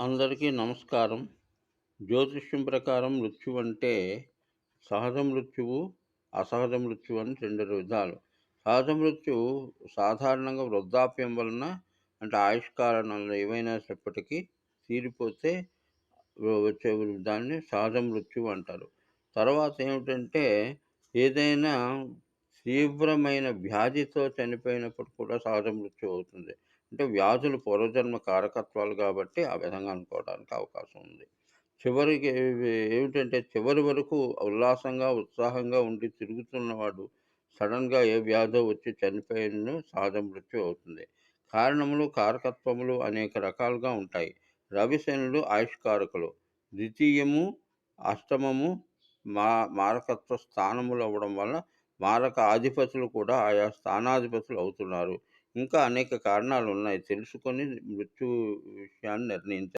అందరికీ నమస్కారం. జ్యోతిష్యం ప్రకారం మృత్యు అంటే సహజ మృత్యువు అసహజ మృత్యు అని రెండు విధాలు. సహజ మృత్యువు సాధారణంగా వృద్ధాప్యం వలన అంటే ఆయుష్ కారణాలు చెప్పటికీ తీరిపోతే వచ్చే దాన్ని సహజ మృత్యువు అంటారు. తర్వాత ఏమిటంటే ఏదైనా తీవ్రమైన వ్యాధితో చనిపోయినప్పుడు కూడా సహజ మృత్యు అవుతుంది. అంటే వ్యాధులు పూర్వజన్మ కారకత్వాలు కాబట్టి ఆ విధంగా అనుకోవడానికి అవకాశం ఉంది. చివరికి ఏమిటంటే చివరి వరకు ఉల్లాసంగా ఉత్సాహంగా ఉండి తిరుగుతున్నవాడు సడన్గా ఏ వ్యాధో వచ్చి చనిపోయిన సహజ మృత్యు అవుతుంది. కారణములు కారకత్వములు అనేక రకాలుగా ఉంటాయి. రవిశనులు ఆయుష్కారకులు. ద్వితీయము అష్టమము మా మారకత్వ స్థానములు అవ్వడం వల్ల మారక ఆధిపతులు కూడా ఆయా స్థానాధిపతులు అవుతున్నారు. ఇంకా అనేక కారణాలు ఉన్నాయి తెలుసుకొని మృత్యు విషయాన్ని నిర్ణయించాలి